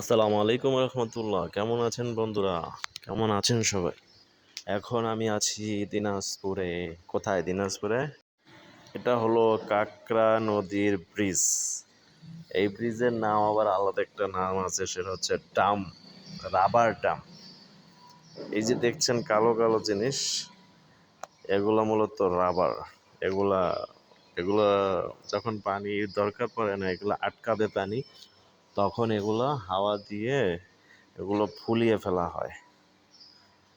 আসসালামু আলাইকুম রহমতুল্লাহ। কেমন আছেন বন্ধুরা? কেমন আছেন সবাই? এখন আমি আছি দিনাজপুরে। কোথায় দিনাজপুরে? এটা হলো কাকরা নদীর ব্রিজ এই ব্রিজের নাম আবার আলাদা একটা নাম আছে, সেটা হচ্ছে ডাম রাবার ডাম এই যে দেখছেন কালো কালো জিনিস, এগুলো মূলত রাবার এগুলা এগুলা যখন পানির দরকার পড়ে না, এগুলো আটকাবে পানি তখন এগুলো হাওয়া দিয়ে এগুলো ফুলিয়ে ফেলা হয়।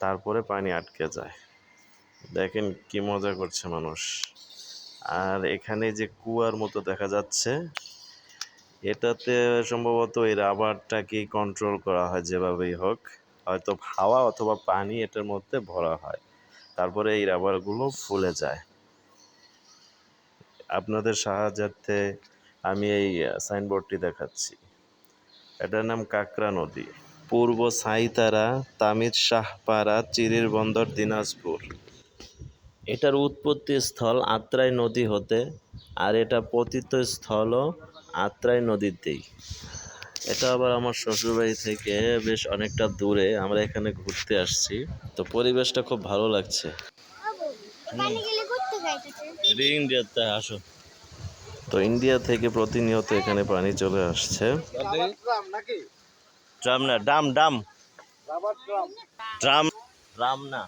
তারপরে পানি আটকে যায়। দেখেন কি মজা করছে মানুষ। আর এখানে যে কুয়ার মতো দেখা যাচ্ছে, এটাতে সম্ভবত এই রাবারটাকেই কন্ট্রোল করা হয় যেভাবেই হোক। হয়তো হাওয়া অথবা পানি এটার মধ্যে ভরা হয়। তারপরে এই রাবারগুলো ফুলে যায়। আপনাদের সাহায্যার্থে আমি এই সাইনবোর্ডটি দেখাচ্ছি। এটার নাম কাকরা নদী। পূর্ব সাইতারা তামিদ শাহপাড়া চিরির বন্দর দিনাজপুর। এটার উৎপত্তি স্থল আত্রাই নদী হতে আর এটা পতিত স্থলও আত্রাই নদীতেই এটা আবার আমার শ্বশুরবাড়ি থেকে বেশ অনেকটা দূরে আমরা এখানে ঘুরতে আসছি। তো পরিবেশটা খুব ভালো লাগছে। যাইতেছে ইন্ডিয়াতে আসো। তো ইন্ডিয়া থেকে প্রতিনিয়ত এখানে পানি চলে আসছে। ড্রাম না ডাম ডাম ড্রাম ড্রাম না।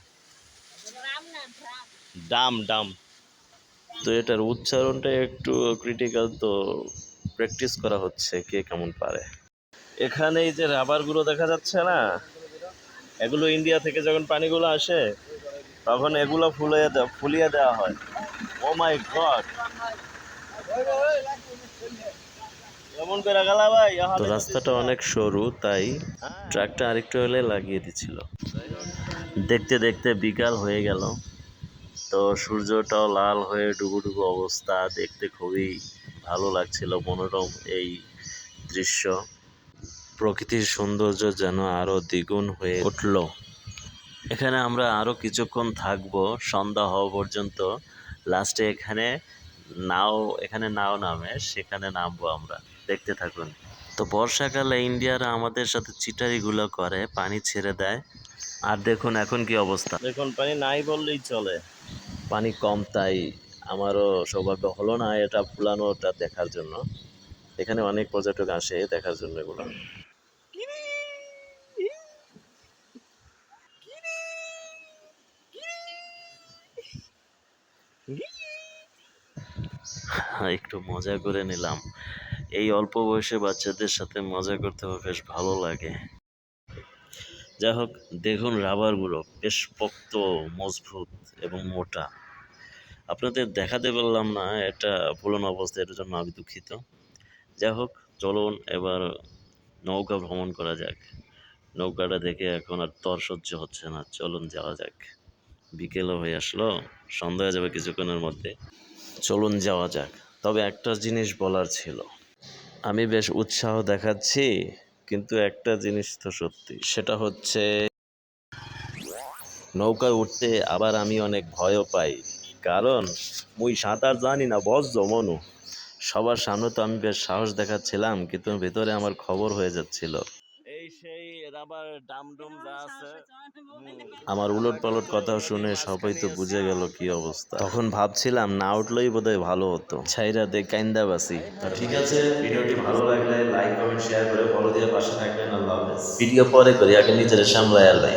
ডাম ডাম তো এটার উচ্চারণটা একটু ক্রিটিক্যাল তো প্র্যাকটিস করা হচ্ছে, কে কেমন পারে। এখানে এই যে রাবারগুলো দেখা যাচ্ছে না, এগুলো ইন্ডিয়া থেকে যখন পানিগুলো আসে, তখন এগুলো ফুলিয়ে দেওয়া ফুলিয়ে দেওয়া হয়। ও মাই গড তো রাস্তাটা অনেক সরু তাই ট্রাকটা আরেকটু হলে লাগিয়ে দিছিল। দেখতে দেখতে বিকাল হয়ে গেল। তো সূর্যটাও লাল হয়ে ডুবুডুবু অবস্থা দেখতে খুবই ভালো লাগছিল মনোরম এই দৃশ্য। প্রকৃতির সৌন্দর্য যেন আরও দ্বিগুণ হয়ে উঠল। এখানে আমরা আরও কিছুক্ষণ থাকব সন্ধ্যা হওয়া পর্যন্ত। লাস্টে এখানে নাও, এখানে নাও নামে, সেখানে নামবো আমরা। দেখতে থাকুন। তো বর্ষাকালে ইন্ডিয়ারা আমাদের সাথে চিটারিগুলো করে, পানি ছেড়ে দেয়। আর দেখুন এখন কি অবস্থা। দেখুন, পানি নাই বললেই চলে। পানি কম তাই আমারও সৌভাগ্য হলো না এটা ফুলানোটা দেখার জন্য। এখানে অনেক পর্যটক আসে দেখার জন্য এগুলো। একটু মজা করে নিলাম। এই অল্প বয়সে বাচ্চাদের সাথে মজা করতে বেশ ভালো লাগে। যাই হোক, দেখুন রাবারগুলো বেশ পোক্ত, মজবুত এবং মোটা। আপনাদের দেখাতে পারলাম না, এটা পুরনো অবস্থা এটার জন্য আমি দুঃখিত। যাই হোক, চলুন এবার নৌকা ভ্রমণ করা যাক। নৌকাটা দেখে এখন আর তর সহ্য হচ্ছে না, চলুন যাওয়া যাক। বিকেলও হয়ে আসলো, সন্ধ্যা হয়ে যাবে কিছুক্ষণের মধ্যে। চলুন যাওয়া যাক। তবে একটা জিনিস বলার ছিল। আমি বেশ উৎসাহ দেখাচ্ছি, কিন্তু একটা জিনিস তো সত্যি, সেটা হচ্ছে নৌকায় উঠতে আবার আমি অনেক ভয়ও পাই। কারণ মুই সাঁতার জানি না বস মনু। সবার সামনে তো আমি বেশ সাহস দেখাচ্ছিলাম, কিন্তু ভেতরে আমার খবর হয়ে যাচ্ছিল। এই ডামডুম যা আছে। আমার উলট পালট কথা শুনে সবাই তো বুঝে গেল কি অবস্থা। তখন ভাবছিলাম না উঠলেই বোধহয় ভালো হতো। ছাইরা দে কাইন্দা বাসি। ঠিক আছে ভিডিওটি ভালো লাগলে লাইক কমেন্ট শেয়ার করে ফলো দিয়ে পাশে থাকবেন। আল্লাহ হাফেজ। ভিডিও পরে করি আগে নিজের সামলায় আল্লাহ